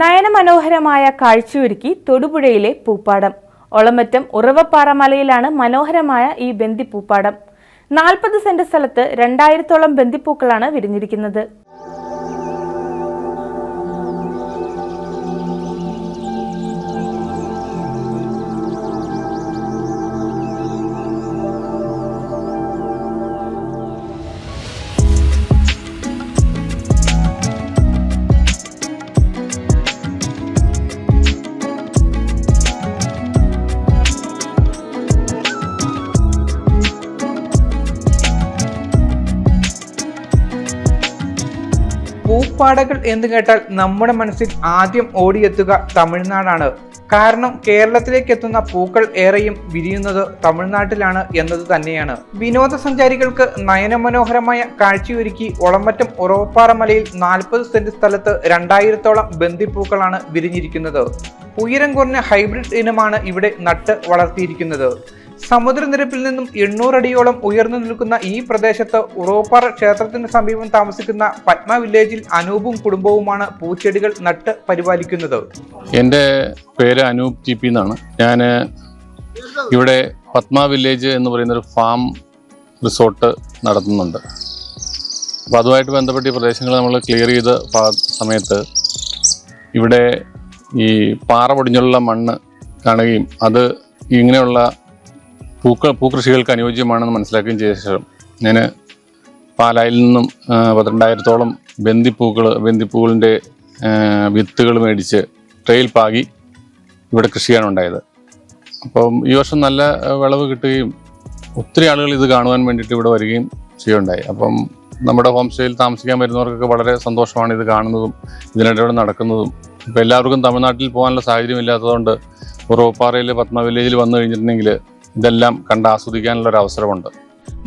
നയനമനോഹരമായ കാഴ്ചയൊരുക്കി തൊടുപുഴയിലെ പൂപ്പാടം. ഒളമറ്റം ഉറവപ്പാറ മലയിലാണ് മനോഹരമായ ഈ ബന്ദിപ്പൂപ്പാടം. നാൽപ്പത് സെന്റ് സ്ഥലത്ത് രണ്ടായിരത്തോളം ബന്ദിപ്പൂക്കളാണ് വിരിഞ്ഞിരിക്കുന്നത്. പൂപ്പാടകൾ എന്ന് കേട്ടാൽ നമ്മുടെ മനസ്സിൽ ആദ്യം ഓടിയെത്തുക തമിഴ്നാടാണ്. കാരണം കേരളത്തിലേക്ക് എത്തുന്ന പൂക്കൾ ഏറെയും വിരിയുന്നത് തമിഴ്നാട്ടിലാണ് എന്നത് തന്നെയാണ്. വിനോദസഞ്ചാരികൾക്ക് നയനമനോഹരമായ കാഴ്ചയൊരുക്കി ഒളമറ്റം ഉറവപ്പാറ മലയിൽ നാൽപ്പത് സെന്റ് സ്ഥലത്ത് രണ്ടായിരത്തോളം ബന്ദിപ്പൂക്കളാണ് വിരിഞ്ഞിരിക്കുന്നത്. ഉയരം കുറഞ്ഞ ഹൈബ്രിഡ് ഇനമാണ് ഇവിടെ നട്ട് വളർത്തിയിരിക്കുന്നത്. സമുദ്രനിരപ്പിൽ നിന്നും എണ്ണൂറടിയോളം ഉയർന്നു നിൽക്കുന്ന ഈ പ്രദേശത്ത് ഉറോപ്പാറ ക്ഷേത്രത്തിന് സമീപം താമസിക്കുന്ന പത്മ വില്ലേജിൽ അനൂപും കുടുംബവുമാണ് പൂച്ചെടികൾ നട്ട് പരിപാലിക്കുന്നത്. എന്റെ പേര് അനൂപ് ടി പി എന്നാണ്. ഞാൻ ഇവിടെ പത്മ വില്ലേജ് എന്ന് പറയുന്നൊരു ഫാം റിസോർട്ട് നടത്തുന്നുണ്ട്. അപ്പോൾ അതുമായിട്ട് ബന്ധപ്പെട്ട ഈ പ്രദേശങ്ങൾ നമ്മൾ ക്ലിയർ ചെയ്ത സമയത്ത് ഇവിടെ ഈ പാറ പൊടിഞ്ഞുള്ള മണ്ണ് കാണുകയും അത് ഇങ്ങനെയുള്ള പൂക്ക പൂക്കൃഷികൾക്ക് അനുയോജ്യമാണെന്ന് മനസ്സിലാക്കുകയും ചെയ്ത ശേഷം ഞാൻ പാലായിൽ നിന്നും പന്ത്രണ്ടായിരത്തോളം ബന്ദിപ്പൂക്കൾ ബന്ദിപ്പൂക്കളിന്റെ വിത്തുകൾ മേടിച്ച് ട്രെയിൽ പാകി ഇവിടെ കൃഷി ചെയ്യാനുണ്ടായത് അപ്പം ഈ വർഷം നല്ല വിളവ് കിട്ടുകയും ഒത്തിരി ആളുകൾ ഇത് കാണുവാൻ വേണ്ടിയിട്ട് ഇവിടെ വരികയും ചെയ്യുണ്ടായി അപ്പം നമ്മുടെ ഹോം സ്റ്റേയിൽ താമസിക്കാൻ വരുന്നവർക്കൊക്കെ വളരെ സന്തോഷമാണ് ഇത് കാണുന്നതും ഇതിനിടയിലൂടെ നടക്കുന്നതും. ഇപ്പം എല്ലാവർക്കും തമിഴ്നാട്ടിൽ പോകാനുള്ള സാഹചര്യം ഇല്ലാത്തതുകൊണ്ട് ഉറവപ്പാറയിൽ പത്മ വില്ലേജിൽ വന്നു കഴിഞ്ഞിട്ടുണ്ടെങ്കിൽ ഇതെല്ലാം കണ്ട് ആസ്വദിക്കാനുള്ള ഒരു അവസരമുണ്ട്.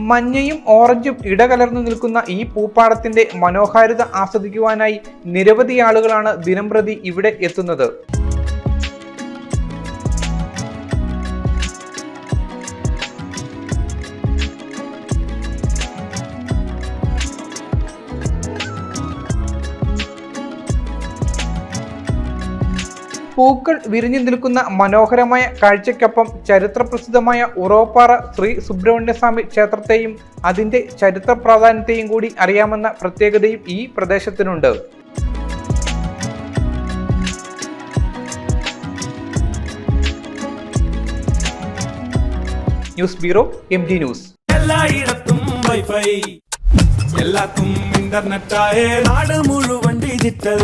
മഞ്ഞയും ഓറഞ്ചും ഇടകലർന്നു നിൽക്കുന്ന ഈ പൂപ്പാടത്തിന്റെ മനോഹാരിത ആസ്വദിക്കുവാനായി നിരവധി ആളുകളാണ് ദിനംപ്രതി ഇവിടെ എത്തുന്നത്. പൂക്കൾ വിരിഞ്ഞു നിൽക്കുന്ന മനോഹരമായ കാഴ്ചയ്ക്കൊപ്പം ചരിത്രപ്രസിദ്ധമായ ഉറവപ്പാറ ശ്രീ സുബ്രഹ്മണ്യസ്വാമി ക്ഷേത്രത്തെയും അതിന്റെ ചരിത്ര പ്രാധാന്യത്തെയും കൂടി അറിയാമെന്ന പ്രത്യേകതയും ഈ പ്രദേശത്തിനുണ്ട്. News bureau M D news. എല്ലായിടത്തും വൈഫൈ. എല്ലാത്തും ഇന്റർനെറ്റായേ നാട് മുഴുവൻ ഡിജിറ്റൽ.